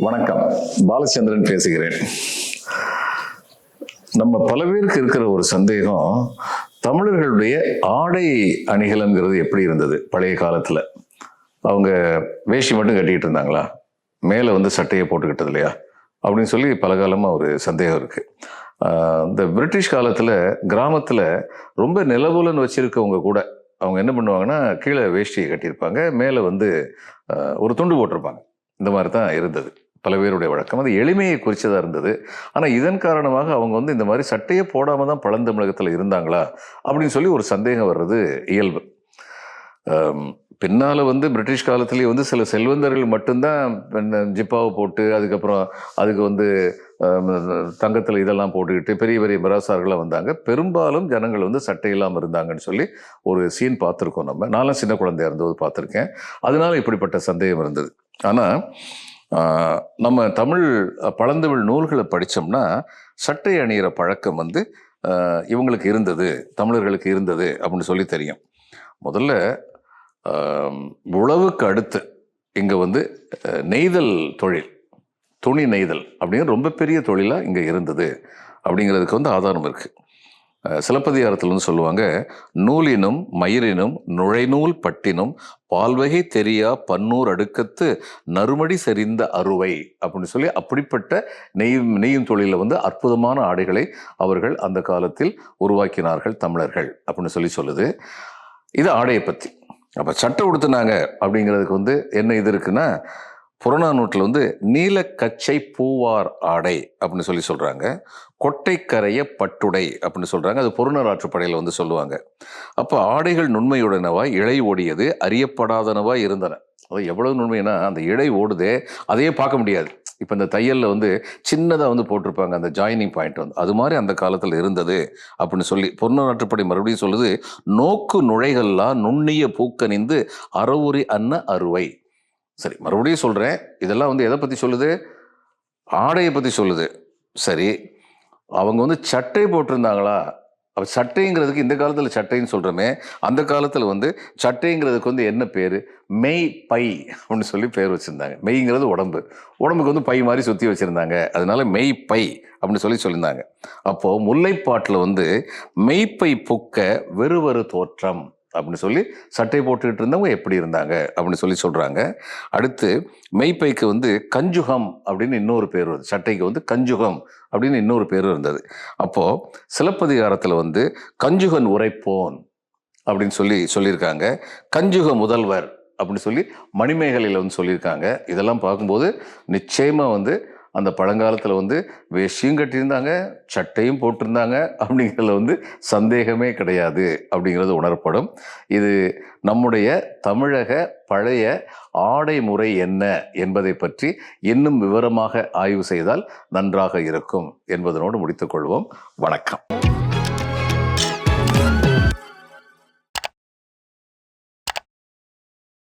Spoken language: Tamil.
வணக்கம். பாலச்சந்திரன் பேசுகிறேன். நம்ம பல பேருக்கு இருக்கிற ஒரு சந்தேகம் தமிழர்களுடைய ஆடை அணிகலன்கிறது எப்படி இருந்தது பழைய காலத்தில்? அவங்க வேஷ்டி மட்டும் கட்டிக்கிட்டு இருந்தாங்களா? மேலே வந்து சட்டையை போட்டுக்கிட்டது இல்லையா? அப்படின்னு சொல்லி பல காலமாக ஒரு சந்தேகம் இருக்கு. இந்த பிரிட்டிஷ் காலத்தில் கிராமத்தில் ரொம்ப நிலவுலன்னு வச்சுருக்கவங்க கூட அவங்க என்ன பண்ணுவாங்கன்னா கீழே வேஷ்டியை கட்டியிருப்பாங்க மேலே வந்து ஒரு துண்டு போட்டிருப்பாங்க. இந்த மாதிரி தான் இருந்தது. பல பேருடைய வழக்கம். அது எளிமையை குறித்ததாக இருந்தது. ஆனால் இதன் காரணமாக அவங்க வந்து இந்த மாதிரி சட்டையே போடாமல் தான் பழந்தமிழகத்தில் இருந்தாங்களா? அப்படின்னு சொல்லி ஒரு சந்தேகம் வர்றது இயல்பு. பின்னால் வந்து பிரிட்டிஷ் காலத்துலேயே வந்து சில செல்வந்தர்கள் மட்டும்தான் ஜிப்பாவை போட்டு அதுக்கப்புறம் அதுக்கு வந்து தங்கத்தில் இதெல்லாம் போட்டுக்கிட்டு பெரிய பெரிய மிராசார்களாக வந்தாங்க. பெரும்பாலும் ஜனங்கள் வந்து சட்டை இல்லாமல் இருந்தாங்கன்னு சொல்லி ஒரு சீன் பார்த்துருக்கோம் நம்ம. நானும் சின்ன குழந்தையாக இருந்தது பார்த்துருக்கேன். அதனால இப்படிப்பட்ட சந்தேகம் இருந்தது. ஆனால் நம்ம தமிழ் பழந்தமிழ் நூல்களை படித்தோம்னா சட்டை அணிகிற பழக்கம் வந்து இவங்களுக்கு இருந்தது தமிழர்களுக்கு இருந்தது அப்படின்னு சொல்லி தெரியும். முதல்ல உழவுக்கு அடுத்து இங்கே வந்து நெய்தல் தொழில் துணி நெய்தல் அப்படிங்கிற ரொம்ப பெரிய தொழிலாக இங்கே இருந்தது அப்படிங்கிறதுக்கு வந்து ஆதாரம் இருக்குது சிலப்பதிகாரத்தில் வந்து சொல்லுவாங்க நூலினும் மயிரினும் நுழைநூல் பட்டினும் பால்வகை தெரியா பன்னூர் அடுக்கத்து நறுமடி செறிந்த அறுவை அப்படின்னு சொல்லி அப்படிப்பட்ட நெய்யும் நெய்யும் தொழிலில் வந்து அற்புதமான ஆடைகளை அவர்கள் அந்த காலத்தில் உருவாக்கினார்கள் தமிழர்கள் அப்படின்னு சொல்லி சொல்லுது. இது ஆடையை பற்றி அப்போ சட்டை உடுத்துனாங்க அப்படிங்கிறதுக்கு வந்து என்ன இது இருக்குன்னா புறநானூற்றில் வந்து நீல கச்சை பூவார் ஆடை அப்படின்னு சொல்லி சொல்கிறாங்க கொட்டைக்கரைய பட்டுடை அப்படின்னு சொல்கிறாங்க அது பொருணராற்றுப்படையில் வந்து சொல்லுவாங்க. அப்போ ஆடைகள் நுண்மையுடனவா இழை ஓடியது அறியப்படாதனவா இருந்தன. அது எவ்வளவு நுண்மைனா அந்த இழை ஓடுதே அதையே பார்க்க முடியாது. இப்போ இந்த தையலில் வந்து சின்னதாக வந்து போட்டிருப்பாங்க அந்த ஜாயினிங் பாயிண்ட் வந்து. அது மாதிரி அந்த காலத்தில் இருந்தது அப்படின்னு சொல்லி பொருணராற்றுப்படை மறுபடியும் சொல்லுது நோக்கு நுழைகள்லாம் நுண்ணிய பூக்கணிந்து அறவுரி அன்ன அறுவை. சரி மறுபடியும் சொல்கிறேன் இதெல்லாம் வந்து எதை பற்றி சொல்லுது? ஆடையை பற்றி சொல்லுது. சரி அவங்க வந்து சட்டை போட்டிருந்தாங்களா? அப்போ சட்டைங்கிறதுக்கு இந்த காலத்தில் சட்டைன்னு சொல்கிறோமே அந்த காலத்தில் வந்து சட்டைங்கிறதுக்கு வந்து என்ன பேர்? மெய் பை அப்படின்னு சொல்லி பேர் வச்சுருந்தாங்க. மெய்ங்கிறது உடம்பு. உடம்புக்கு வந்து பை மாதிரி சுற்றி வச்சுருந்தாங்க. அதனால மெய் பை அப்படின்னு சொல்லி சொல்லியிருந்தாங்க. அப்போது முல்லைப்பாட்டில் வந்து மெய்ப்பை புக்க வெறுவரு தோற்றம். அப்படின்னு சொல்லி சட்டை போட்டுக்கிட்டு இருந்தவங்க எப்படி இருந்தாங்க அப்படின்னு சொல்லி சொல்கிறாங்க அடுத்து மெய்ப்பைக்கு வந்து கஞ்சுகம் அப்படின்னு இன்னொரு பேர் வருது. சட்டைக்கு வந்து கஞ்சுகம் அப்படின்னு இன்னொரு பேர் இருந்தது. அப்போது சிலப்பதிகாரத்தில் வந்து கஞ்சுகன் உரைப்போன் அப்படின்னு சொல்லி சொல்லியிருக்காங்க. கஞ்சுக முதல்வர் அப்படின்னு சொல்லி மணிமேகலையில் வந்து சொல்லியிருக்காங்க. இதெல்லாம் பார்க்கும்போது நிச்சயமாக வந்து அந்த பழங்காலத்தில் வந்து வேஷ்டியும் கட்டியிருந்தாங்க சட்டையும் போட்டிருந்தாங்க. அப்படிங்கிறதுல வந்து சந்தேகமே கிடையாது அப்படிங்கிறது உணரப்படும். இது நம்முடைய தமிழக பழைய ஆடை முறை என்ன என்பதை பற்றி இன்னும் விவரமாக ஆய்வு செய்தால் நன்றாக இருக்கும் என்பதனோடு முடித்துக்கொள்வோம் வணக்கம்.